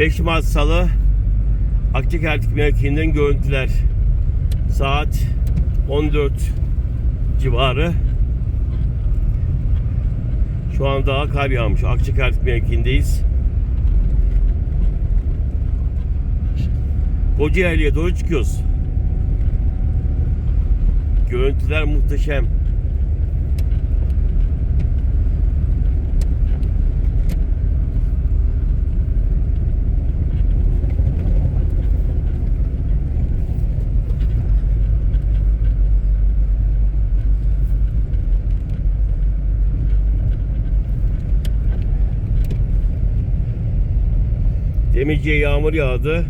5 Mart Salı Akçakertik mevkiinden görüntüler. Saat 14 civarı. Şu an daha kar yağmış. Akçakertik mevkiindeyiz. Kocaeli'ye doğru çıkıyoruz. Görüntüler muhteşem. Demirci'ye yağmur yağdı.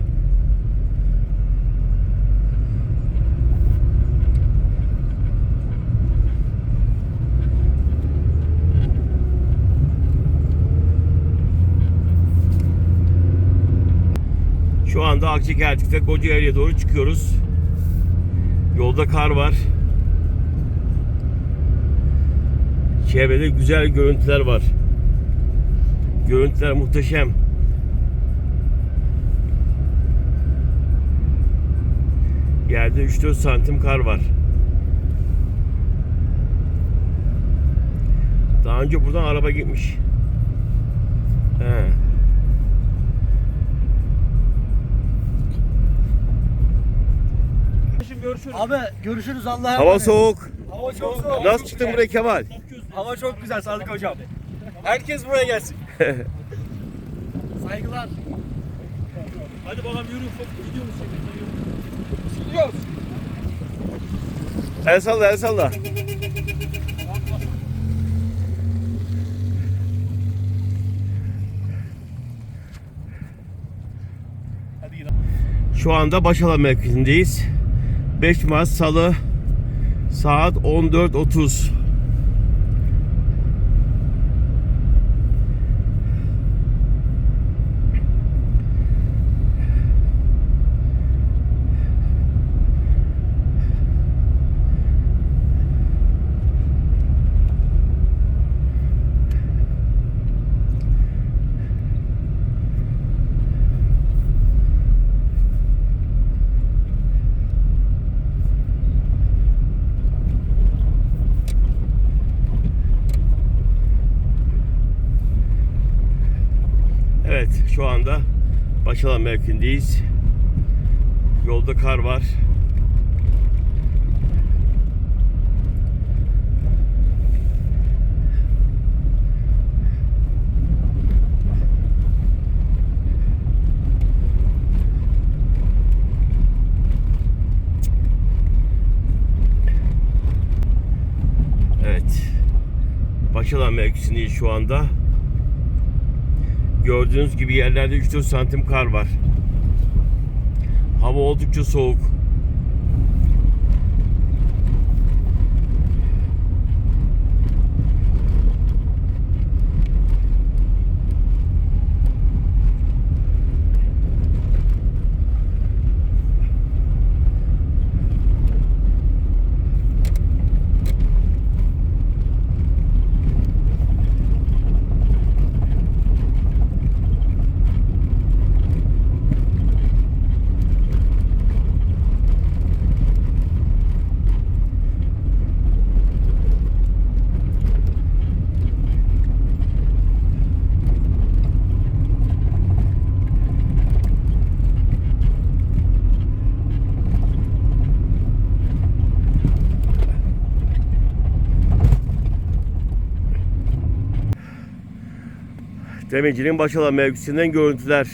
Şu anda Akçakertik'te Kocaeli'ye doğru çıkıyoruz. Yolda kar var. Çevrede güzel görüntüler var. Görüntüler muhteşem. Yerde 3-4 santim kar var. Daha önce buradan araba gitmiş. He. Görüşürüz. Abi görüşürüz Allah'a Hava emanet. soğuk. Hava çok soğuk. Nasıl çıktın buraya Kemal? Hava çok güzel Sadık hocam. Herkes buraya gelsin. Saygılar. Hadi bakalım yürü gidiyor musun? Gidiyoruz. El salla el salla. Şu anda Başalan mevkisindeyiz. 5 Mart Salı saat 14.30. Evet şu anda Başalan mevkindeyiz. Yolda kar var. Evet. Başalan mevkisindeyiz şu anda. Gördüğünüz gibi yerlerde 3-4 santim kar var. Hava oldukça soğuk. Demirci'nin Başalan mevkisinden görüntüler.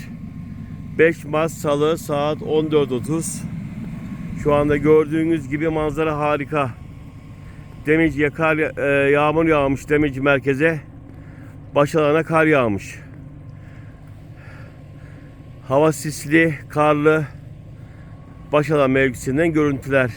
5 Mart Salı saat 14.30. Şu anda gördüğünüz gibi manzara harika. Demirci'ye kar, e, yağmur yağmış Demirci merkeze. Başalan'a kar yağmış. Hava sisli, karlı. Başalan mevkisinden görüntüler.